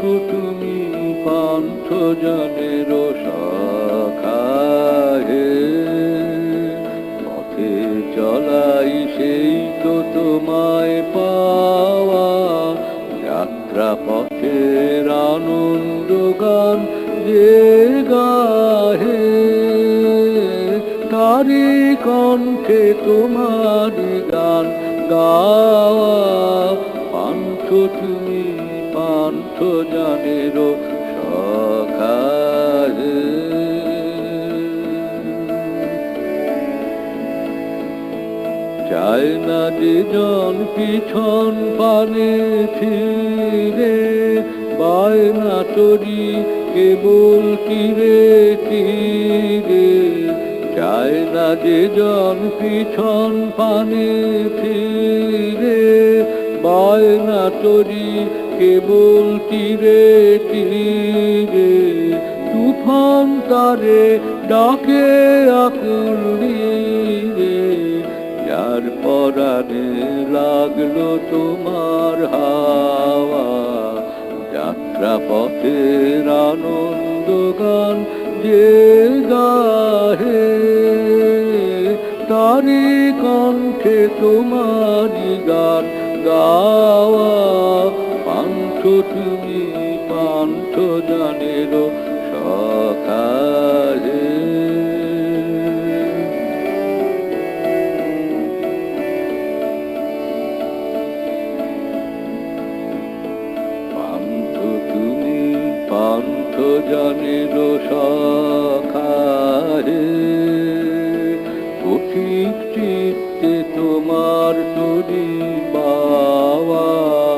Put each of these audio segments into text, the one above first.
আছো তুমি কণ্ঠ জনের সখাহে পথে চলাই সেই তো তোমায় পাওয়া। যাত্রা পথের আনন্দ গান যে গাহে। তারি কণ্ঠে তোমার গান গাওয়া। পাঞ্চ তুমি পান জানেরো সখারে। চায় না যে জন পিছন পানে ফিরে পায় না তরি কেবল তীরে তীরে। চায় না যে জন পিছন পানে ফিরে পায় না তরি কেবল তীরে তীরে তুফান তারে ডাকে আকুল যার পরাণে লাগল তোমার হাওয়া, যাত্রা পথের আনন্দ গান যে গাহে, তারি কণ্ঠে তোমারি গান গাওয়া পান্থ তুমি পান্থ জানেরো সখারে পান্থ তুমি পান্থ জানের সঠিক চিত্তে তোমার তরি বাবা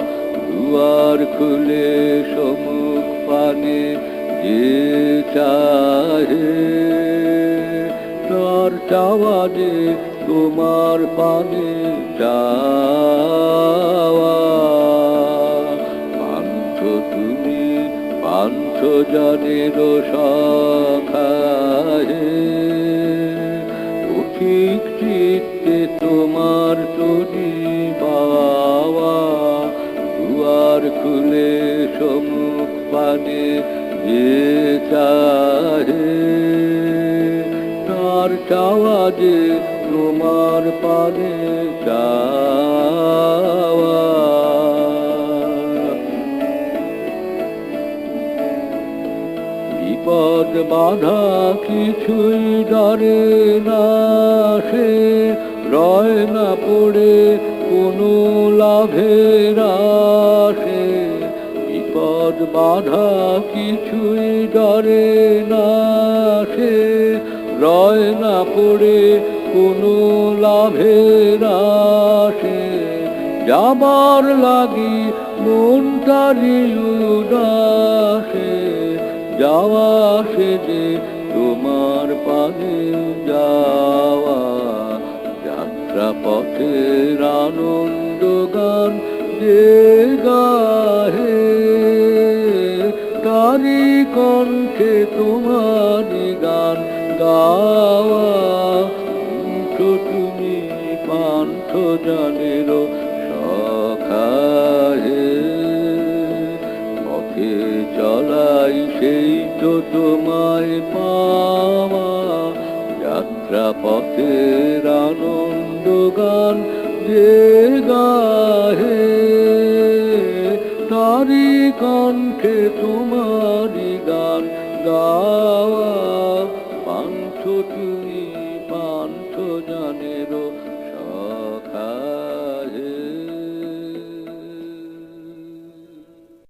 দুয়ার খুলে সমুখ পানে যে চাহে তার চাওয়া যে তোমার পানে চাওয়া পান্থ তুমি, পান্থ জানের সখাহে ঠিক চিত্তে তোমার তরি চাহে তার চাওয়া যে তোমার পানে চাওয়া বিপদ বাধা কিছুই ডরে না সে, রয় না পড়ে কোনো লাভের বাধা কিছুই ডরে না সে, রয় না পড়ে কোনো লাভের আসে যাবার লাগি মনটারি উদাসে যাওয়া সে যে তোমার পানে যাওয়া। যাত্রা পথের আনন্দ গান যে গাহে তোমারি গান গাওয়া তুমি পান্থ জানেরো সখাহে পথে চলাই সেই তো তোমায় পাওয়া। যাত্রা পথের আনন্দ গান যে গাহে তারি কণ্ঠে তোমারি গান গাওয়া পান্থ তুমি পান্থ জানেরো